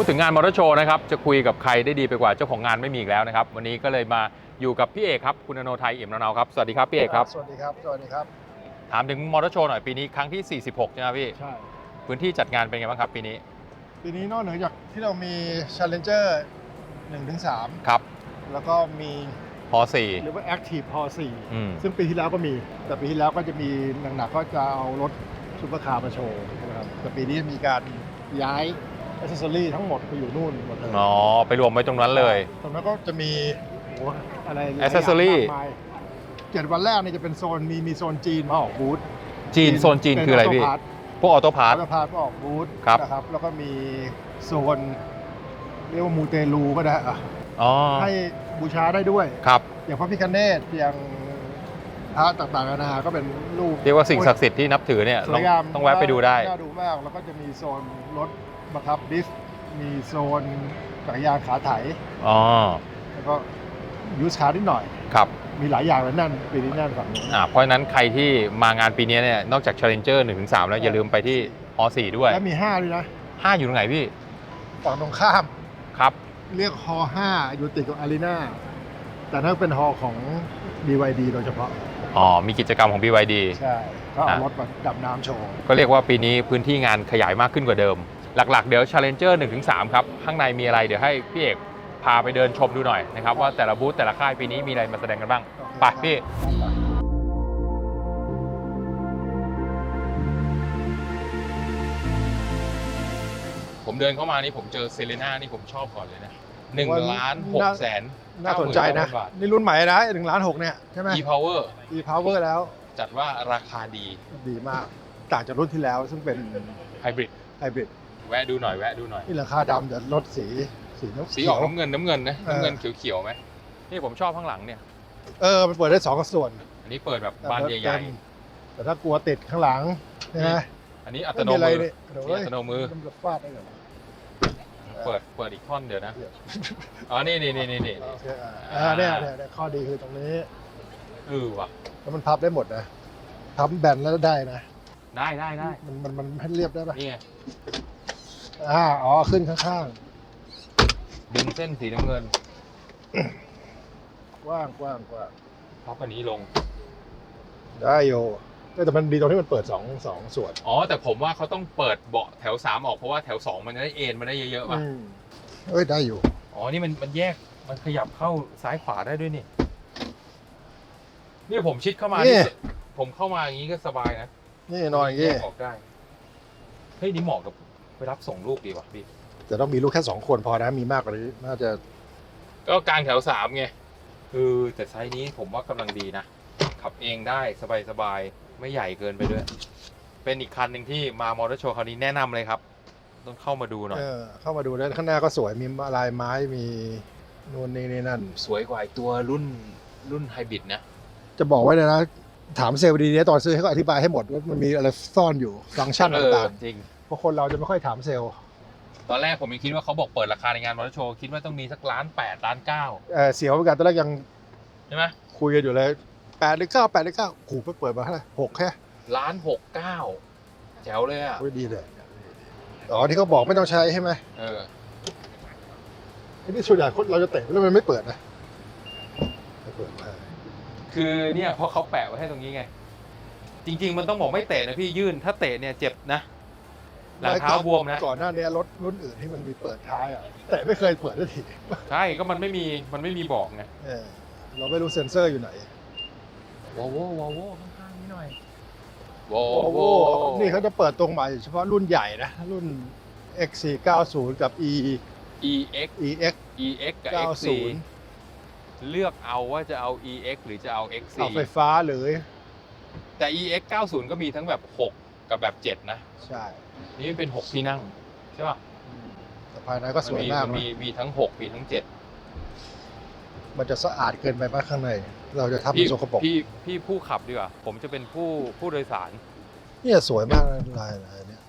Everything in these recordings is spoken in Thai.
พูดถึงงานมอเตอร์โชว์นะครับ จะคุยกับใครได้ดีไปกว่าเจ้าของงานไม่มีอีกแล้วนะครับ วันนี้ก็เลยมาอยู่กับพี่เอกครับ คุณอโนไทยเอี่ยมนาเนาครับ สวัสดีครับพี่เอกครับ สวัสดีครับ สวัสดีครับ ถามถึงมอเตอร์โชว์หน่อยปีนี้ครั้งที่ 46 ใช่ไหมพี่ ใช่ พื้นที่จัดงานเป็นไงบ้างครับปีนี้ ปีนี้นอกเหนือจากที่เรามี Challenger 1ถึงครับ3แล้วก็มีพอสี่หรือว่า Active p o อืม4ซึ่งปีที่แล้วก็มี แต่ปีที่แล้วก็จะมีหนักๆก็จะเอารถซุปเปอร์คาร์มาโชว์นะครับแต่ปีนี้มีการย้าย อ c เซอรี่ทั้งหมดไปอยู่นู่นหมดเลยอ๋อ ไปรวมไว้ตรงนั้นเลย ตรงนั้นก็จะมีโอ้อะไรหลายย่าง Accessory มากมายเจ็ดวันแรกนี่จะเป็นโซนมีมีโซนจีนมาออกบูธจีนโซนจีนคืออะไรพี่พวกออโต้พาร์ทพาพาก็ออกบูธครับ นะครับ แล้วก็มีโซนเรียกว่ามูเตลูก็ได้อะอ๋อ ให้บูชาได้ด้วย ครับ อย่างพระพิคเนตอย่างพระต่างๆนานาก็เป็นรูปเรียกว่าสิ่งศักดิ์สิทธิ์ที่นับถือเนี่ยสต้วองยงามต้องแวะไปดูได้ น่าดูมาก แล้วก็จะมีโซนรถ บังคับดิฟต์มีโซนจักรยานขาไถ อ๋อ แล้วก็ยูสคาร์นิดหน่อย ครับ มีหลายอย่างเลยนั่นปีนี้นั่นฝั่งนู้นอ่า เพราะฉะนั้นใครที่มางานปีนี้เนี่ย นอกจาก Challenger 1ถึง3แล้วอย่าลืมไปที่ฮ4ด้วย แล้วมีห้าด้วยนะ 5 อยู่ตรงไหนพี่ ฝั่งตรงข้าม ครับ เรียกฮอ5อยู่ติดกับอารีนาแต่นั่นเป็นฮอของ BYD โดยเฉพาะ อ๋อ มีกิจกรรมของ BYD ใช่ก็เอาอะรถมาดับน้ำโชว์ ก็เรียกว่าปีนี้พื้นที่งานขยายมากขึ้นกว่าเดิม หลักๆ เดี๋ยว Challenger 1ถึง3ครับ ข้างในมีอะไรเดี๋ยวให้พี่เอกพาไปเดินชมดูหน่อยนะครับ ว่าแต่ละบูธแต่ละค่ายปีนี้มีอะไรมาแสดงกันบ้างไปพี่ผมเดินเข้ามานี่ผมเจอเซเลน่านี่ผมชอบก่อนเลยนะหนึ่งล้านหกแสนน่าสนใจนะบาทนี่รุ่นใหม่นะหนึ่งล้านหกเนี่ยใช่ไหม e-power e power แล้ว จัดว่าราคาดี ดีมาก ต่างจากรุ่นที่แล้วซึ่งเป็นไฮบริดไฮบริด แวะดูหน่อยแวะดูหน่อยนี่ราคาดำแต่รถสีสีน้ำสีออกน้ำเงินน้ำเงินนะเออน้ำเงินเขียวๆไหมนี่ผมชอบข้างหลังเนี่ย เออมันเปิดได้สองส่วน อันนี้เปิดแบบบานใหญ่แต่ถ้ากลัวติดข้างหลังใช่ไหมๆอันนี้อัตไม่โนมีอะไรมือเนี่ยเดี๋ยวนี่อัตโนมือมันจะฟาดได้เหรอเปิดเปิดอีกท่อนเดี๋ยวนะเดี๋ยวอ๋อนี่นี่นี่นี่นี่โอเคอะอ่าเนี่ยเนี่ยเนี่ยข้อดีคือตรงนี้เออว่ะแล้วมันพับได้หมดนะพับแบนแล้วได้นะได้ได้ได้มันมันมันให้เรียบได้ปะนี่ไง อ่าอ๋อขึ้นข้างดึงเส้นสีน้ำเงินๆ กว้างกว้างกว้างพับอันนี้ลง ได้โยแต่มันดีตรงที่มันเปิดสองสองส่วนอ๋อ แต่ผมว่าเขาต้องเปิดเบาะแถว3ออกเพราะว่าแถว2มันจะได้เอ็นมันได้เยอะๆป่ะ อืมเอ้ยได้อยู่ อ๋อ นี่มันมันแยก มันขยับเข้าซ้ายขวาได้ด้วยนี่ นี่ผมชิดเข้ามานี่นี่ผมเข้ามาอย่างนี้ก็สบายนะนี่นอนอย่างแยงี้กออกได้ เฮ้ย นี่เหมาะกับ ไปรับส่งลูกดีว่ะพี่ แต่ต้องมีลูกแค่สองคนพอนะ มีมากกว่านี้น่าจะก็กลางแถวสามไงคือแต่ไซส์นี้ผมว่ากำลังดีนะ ขับเองได้สบายๆ ไม่ใหญ่เกินไปด้วย เป็นอีกคันหนึ่งที่มามอเตอร์โชว์คราวนี้แนะนำเลยครับ ต้องเข้ามาดูหน่อย เออเข้ามาดูแล้วข้างหน้าก็สวยมีลายไม้มีนู่นนี่นี่นั่น สวยกว่าไอ้ตัวรุ่นรุ่นไฮบริดนะ จะบอกไว้เลยนะ ถามเซลล์ดีๆตอนซื้อให้เขาอธิบายให้หมดว่ามันมีอะไรซ่อนอยู่ฟังก์ชันเออต่างจริงๆ เพราะคนเราจะไม่ค่อยถามเซลล์ตอนแรกผมยังคิดว่าเขาบอกเปิดราคาในงานมอเตอร์โชว์คิดว่าต้องมีสักล้านแปดล้านเก้าเออเสียวเหมือนกันตอนแรกยังใช่ไหมคุยกันอยู่เลยแปดหรือเก้าแปดหรือเก้าขู่ไปเปิดมาเท่าไหร่หกแค่ล้านหกเก้าแจ๋วเลยอะโอ้ยดีเลยอ๋อที่เขาบอกไม่ต้องใช้ใช่ไหมเออไอ้นี่ส่วนใหญ่คนเราจะเตะแล้วมันไม่เปิดนะไม่เปิดมาคือเนี่ยเพราะเขาแปะไว้ให้ตรงนี้ไง จริง ๆ มันต้องบอกไม่เตะนะพี่ยื่นถ้าเตะเนี่ยเจ็บนะ หลังเท้าบวมนะ ก่อนหน้านี้รถรุ่นอื่นที่มันมีเปิดท้ายอะ แต่ไม่เคยเปิดสักทีใช่ก็มันไม่มีมันไม่มีบอกไงเออเราไม่รู้เซ็นเซอร์อยู่ไหนวอลโววอลโวข้างๆนี่หน่อยวอโอ้ลโหโวนี่เขาจะเปิดตรงใหม่เฉพาะรุ่นใหญ่นะ รุ่น X490 กับ E EX EX EX กับ X4 90เลือกเอาว่าจะเอา EX หรือจะเอา X4 เอาไฟฟ้าหรือแต่ EX 90 ก็มีทั้งแบบ 6 กับแบบ7นะ ใช่นี่มันเป็น6ที่นั่งใช่ป่ะแต่ภายในก็สวยมากนมีนะมีทั้ง6มีทั้ง7มันจะสะอาดเกินไปมากข้างใน เราจะทำเป็พี่นสกปรกพี่พี่ผู้ขับดีกว่า ผมจะเป็นผู้ผู้โดยสาร เนี่ยสวยมากนะลายลายเนี่ย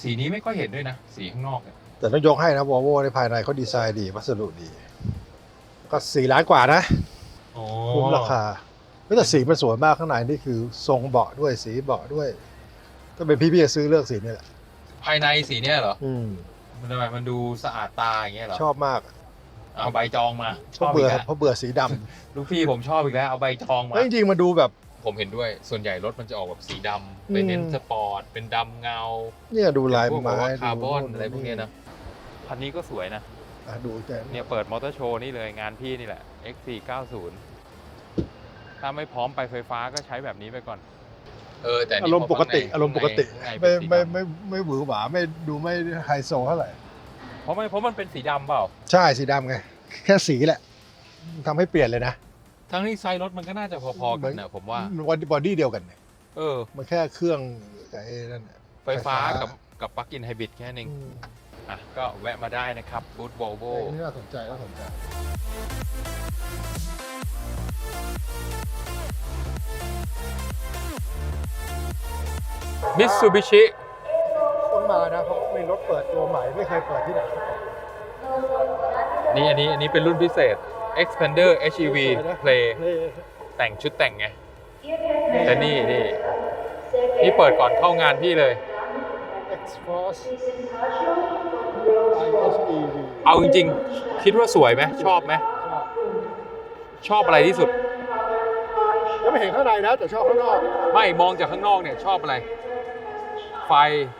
สีนี้ไม่ค่อยเห็นด้วยนะ สีข้างนอกเนี่ยแต่ต้องยกให้นะวอลโวในภายในเขาดีไซน์ดีวัสดุดี ก็สี่ล้านกว่านะ คุ้มราคาแต่สีมันสวยมากข้างในนี่คือทรงเบาะด้วยสีเบาะด้วย ถ้าเป็นพี่พี่จะซื้อเลือกสีนี่แหละ ภายในสีเนี้ยเหรอ อืม มันทำไมมันดูสะอาดตาอย่างเงี้ยเหรอชอบมากเอาใบจองมาเพราะเบื่ออีกแล้วเพราะเบื่อสีดลูกพี่ผมชอบอีกแล้วเอาใบจองำมา แล้วจริงๆมาดูแบบ ผมเห็นด้วยส่วนใหญ่รถมันจะออกแบบสีดำอืมเป็นเน้นสปอร์ต เป็นดำเงาเนี่ยดูลายพวกแบบไม้ว่าคาร์บอนดูอะไรพวกเนี้ยนะคันนี้ก็สวยนะ อะดูแต่เนี่ยเปิดมอเตอร์โชว์นี่เลยงานพี่นี่แหละ X490 ถ้าไม่พร้อมไปไฟฟ้าก็ใช้แบบนี้ไปก่อน เออแต่อารมณ์ปกติอารมณ์ปกติข้างในไม่เป็นสีไม่ดำไม่ไม่หวือหวาไม่ดูไม่ไฮโซเท่าไหร่เพราะไม่เพราะมันเป็นสีดำเปล่า ใช่สีดำไงแค่สีแหละทำให้เปลี่ยนเลยนะทั้งที่ไซส์รถมันก็น่าจะพอๆกันนะผมว่าบอดี้บอดี้เดียวกันเนี่ยเออ มันแค่เครื่องไอ้นั่นน่ะไฟฟ้าไฟฟ้ากับกับปลั๊กอินไฮบริดแค่นั้นเองอืมอะก็แวะมาได้นะครับบูธ Volvo นี่น่าสนใจน่าสนใจ Mitsubishi ต้องมานะเพราะมีรถเปิดตัวใหม่ไม่เคยเปิดที่ไหนมาก่อนนี่อันนี้อันนี้เป็นรุ่นพิเศษ Expander HEV Play เท่แต่งชุดแต่งไง แต่นี่นี่นี่เปิดก่อนเข้างานพี่เลย X-Force IHEV เอาจริงๆ คิดว่าสวยไหมชอบไหมชอบอะไรที่สุด แล้วไม่เห็นข้างในนะแต่ชอบข้างนอก ไม่มองจากข้างนอกเนี่ยชอบอะไร ไฟ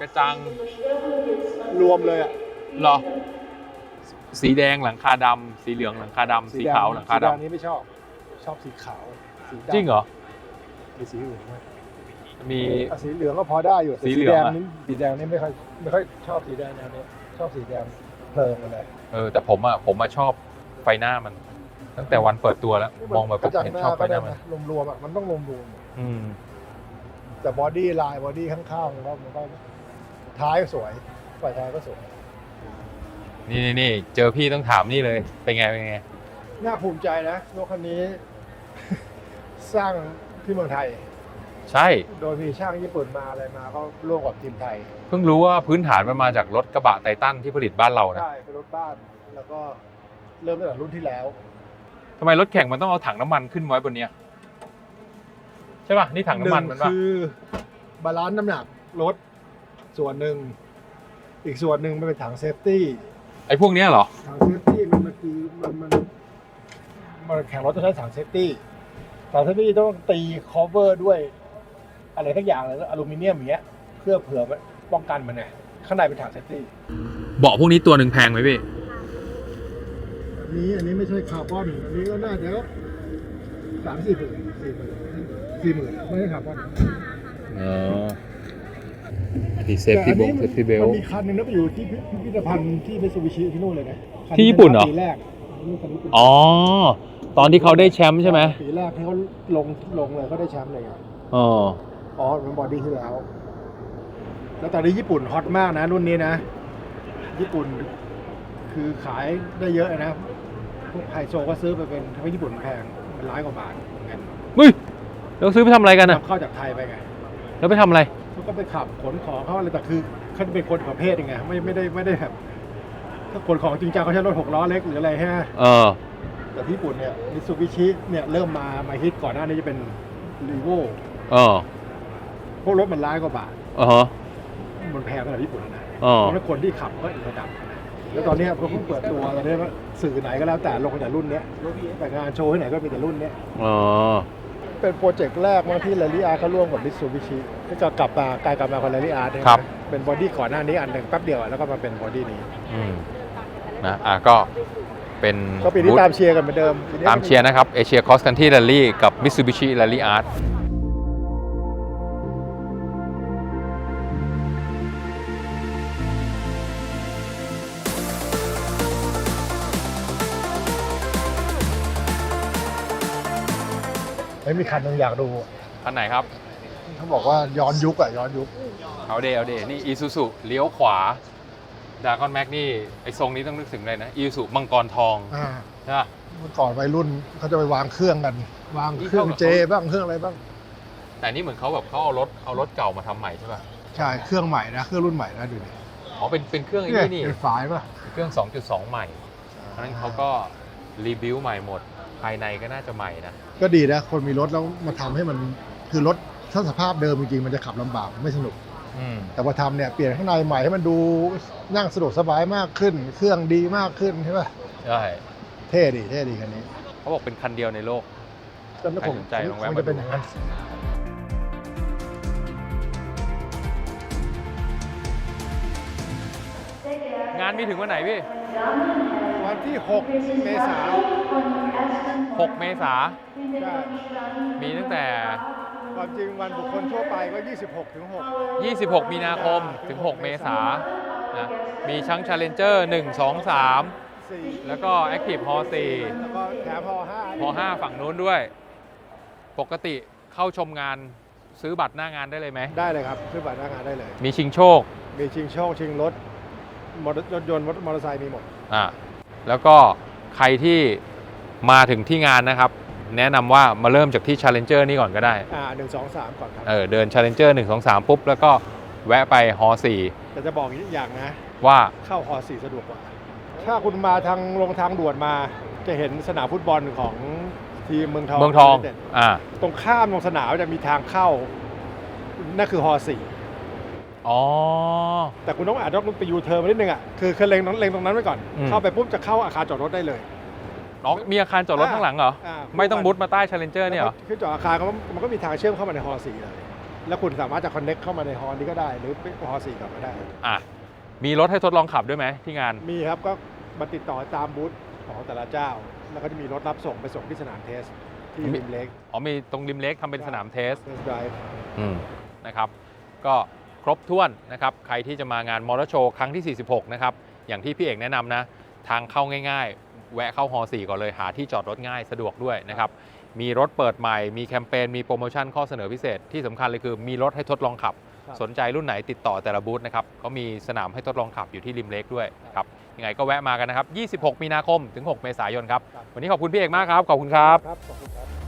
กระจังรวมเลยอะเหรอ สีแดงหลังคาดำสีเหลืองหลังคาดำสีขาวหลังคาสีดแนี้ไม่ชอบ ชอบสีขาวสีำดำจริงเหรอมีสีอื่นไหมมี อะสีเหลืองก็พอได้อยู่แต่สีเหลืองแดงอะ นี่สีแดงนี่ไม่ค่อยไม่ค่อยชอบสีแดงแนวนี้ชอบสีแดงเพลิงอะไรเออแต่ผมอะผมมาชอบไฟหน้ามัน ตั้งแต่วันเปิดตัวแล้ว มองแบบกระจังเห็นหน้าชอบไฟก็หได้น้ามันนะรวมๆอะมันต้องรวมอืมๆแต่บอดี้ลายบอดี้ข้างๆมันก็มันก็ท้ายก็สวยฝ่ายท้ายก็สวยนี่นี่นี่เจอพี่ต้องถามนี่เลย เป็นไงเป็นไงน่าภูมิใจนะรถคันนี้ สร้างที่เมืองไทย ใช่ โดยมีช่างญี่ปุ่นมาอะไรมาก็ร่วมกับทีมไทย เพิ่งรู้ว่าพื้นฐานมันมาจากรถกระบะไททันที่ผลิตบ้านเรานะ ใช่ เป็นรถบ้าน แล้วก็เริ่มตั้งแต่รุ่นที่แล้ว ทำไมรถแข่งมันต้องเอาถังน้ำมันขึ้นไว้บนเนี้ยใช่ป่ะนี่ถังน้ำมันมันหป่ะคือบาลานซ์น้ำหนักรถส่วนหนึ่ง อีกส่วนหนึ่งมันเป็นถังเซฟตี้ไอ้พวกเนี้ยเหรอถังเซฟตี้มันมันคือมันมันมันแข่งรถต้องใช้ถังเซฟตี้ถังเซฟตี้ต้องตีคอเวอร์ด้วยอะไรทั้งอย่างเลยอลูมิเนียมอย่างเงี้ย เพื่อเผื่อมันป้องกันมันไงข้างในเป็นถังเซฟตี้เบาะพวกนี้ตัวหนึ่งแพงไหมพี่ อันนี้อันนี้ไม่ใช่คาร์บอน อันนี้ก็น่าจะสามสี่หมื่นสี่หมื่นสี่หมื่นไม่ใช่คาร์บอนอ๋อมีเซฟตี้บงเซฟตี้เบลมันมีคันหนึงนะไปอยู่ที่พิพิธภัณฑ์ที่เมซูบิชิที่นู่นเลยนะคัที่ญี่ปุ่นเหรอ ปีแรกนี่คันญี่ปุ่นอ๋อ ตอนที่เขาได้แชมป์ใช่ไหมปีแรกที่เขาลงลงเลยเขาได้แชมป์เลยไงอ๋อ อ๋อเป็นบอดี้ที่แล้ว แล้วตอนนี้ญี่ปุ่นฮอตมากนะรุ่นนี้นะ ญี่ปุ่นคือขายได้เยอะนะพ วกไฮโซก็ซื้อไปเป็นทำให้ญี่ปุ่นแพงเป็นร้อยกว่าบาทเหมือนกันเฮ้ยแล้วซื้อไปทำอะไรกันอะนำเข้าจากไทยไปไงแล้วไปทำอะไร เขาก็ไปขับขนของเขาอะไรแต่คือเขาเป็นคนประเภทยังไงไม่ไม่ได้ไม่ได้แบบถ้าขนของจริงจังเขาใช้รถหกล้อเล็กหรืออะไรฮะเออ แต่ที่ญี่ปุ่นเนี่ยมิซูบิชิเนี่ยเริ่มมามาฮิตก่อนหน้านี้จะเป็นรีโวเออพวกรถมันร้ายกว่าบาท เออฮะมันแพงขนาดญี่ปุ่นนะเออเพราะฉะนั้นคนที่ขับก็อีกระดับนะ แล้วตอนเนี้ยเขาเพิ่งเปิดตัวตอนนี้ว่าสื่อไหนก็แล้วแต่ลงแต่รุ่นเนี้ยแต่งานโชว์ที่ไหนก็มีแต่รุ่นเนี้ยอ๋อเป็นโปรเจกต์แรกมาที่ลาลิอาร์เขาร่วมกับมิซูบิชิก็จะกลับมากลายกลับมากับลาลิอาร์เนี่ยนะเป็นบอดี้ก่อนหน้านี้อันหนึ่งแป๊บเดียวอะแล้วก็มาเป็นบอดี้นี้อืมนะอะก็เป็นก็ปีนี้บูธตามเชียร์กันเหมือนเดิมปีนี้ ตามเชียร์นะครับเอเชียคอสกันที่ r รลลี่กับ Mitsubishi Rally Art ไม่มีคันหนึงอยากดู คันไหนครับ เขาบอกว่าย้อนยุคอะย้อนยุค เอาเดเอาเดนี่อีซูซูเลี้ยวขวาดากอนแม็กนี่ไอทรงนี้ต้องนึกถึงเลยนะอีซูซูมังกรทองอ่า ใช่ปะ เมื่อก่อนวัยรุ่นเขาจะไปวางเครื่องกัน วางเครื่องนี่เจเท่ากับบ้างเครื่องอะไรบ้าง แต่นี่เหมือนเขาแบบเขาเอารถเอารถเก่ามาทำใหม่ใช่ป่ะ ใช่เครื่องใหม่นะเครื่องรุ่นใหม่นะดูดิอ๋อเป็นเป็นเครื่องไอ้เนี่ยนี่นี่ เป็นฝายป่ะเป็นเครื่อง 2.2 ใหม่ เพราะฉะนั้นเขาก็รีบิวใหม่หมด ภายในก็น่าจะใหม่นะ ก็ดีนะคนมีรถแล้วมาทำให้มันคือรถถ้าสภาพเดิมจริงๆมันจะขับลำบากไม่สนุกออืมแต่พอทำเนี่ยเปลี่ยนข้างในใหม่ให้มันดูนั่งสะดวกสบายมากขึ้น เครื่องดีมากขึ้นใช่ป่ะใช่เท่ดีเท่ดีคันนี้ เขาบอกเป็นคันเดียวในโลกก็ผมใครสนใจลองแวะคมาดูจะเป็นอย่างนั้นงานมีถึงวันไหนพี่ วันที่ 6 เมษายน 6 เมษาใช่มีตั้งแต่ ความจริงวันบุคคลทั่วไปก็ 26 ถึง 26 มีนาคมถึง 6 เมษานะมีชั้ง Challenger 1 2 3 6 4แล้วก็ Active Hall แล้วก็แถมพอ5 4พอ 5 ฝั่งนู้นด้วย ปกติเข้าชมงานซื้อบัตรหน้างานได้เลยไหม ได้เลยครับซื้อบัตรหน้างานได้เลย มีชิงโชคมีชิงโชคชิงรถมอเตอร์รถยนต์รถมอเตอร์ไซค์มีหมด อ่าแล้วก็ใครที่ มาถึงที่งานนะครับ แนะนำว่ามาเริ่มจากที่ Challenger นี่ก่อนก็ได้ อ่า1 2 3ก่อนครับเออเดิน Challenger 1 2 3 ปุ๊บ แล้วก็แวะไปฮอแต่จะบอกอีกอย่างนะ 4ว่าเข้าฮอ4สะดวกกว่า ถ้าคุณมาทางลงทางด่วนมา จะเห็นสนามฟุตบอลของทีมเมืองทองเมืองทอง United อ่า ตรงข้ามตรงสนามจะมีทางเข้า นั่นคือฮอสี่อ๋อ แต่คุณต้องอาจจะต้องไปยูเทิร์นมานิดนึงอะ คือคือเล็งตรงเล็งตรงนั้นไว้ก่อน อืม เข้าไปปุ๊บจะเข้าอาคารจอดรถได้เลย อ๋อมีอาคารจอดรถข้างหลังเหรอาไม่ต้องมุดมาใต้ Challenger เนี่ยเหรอ คือจอดอาคารก็มันก็มีทางเชื่อมเข้ามาในฮอสี่เลย แล้วคุณสามารถจะคอนเน็กเข้ามาในฮอนี้ก็ได้ หรือไปฮอสี่กลับมาได้ อะ มีรถให้ทดลองขับด้วยไหมที่งาน มีครับก็มาติดต่อตามบูธของแต่ละเจ้า แล้วก็จะมีรถรับส่งไปส่งที่สนามเทส ที่มี ริมเล็กอ๋อมีตรงริมเล็กทำเป็นสนามเทส เทสไดรฟ์อืมนะครับก็ครบถ้วนนะครับใครที่จะมางานมอเตอร์โชว์ครั้งที่ 46 นะครับ อย่างที่พี่เอกแนะนำนะ ทางเข้าง่ายๆ แวะเข้าฮอ4ก่อนเลยหาที่จอดรถง่ายสะดวกด้วยนะครับ มีรถเปิดใหม่ มีแคมเปญ มีโปรโมชั่นข้อเสนอพิเศษที่สำคัญเลยคือมีรถให้ทดลองขับ สนใจรุ่นไหนติดต่อแต่ละบูธนะครับเขามีสนามให้ทดลองขับอยู่ที่ริมเล็กด้วยครับยังไงก็แวะมากันนะครับ 26 มีนาคมถึง 6 เมษายนครับ วันนี้ขอบคุณพี่เอกมากครับ ขอบคุณครับครับขอบคุณครับ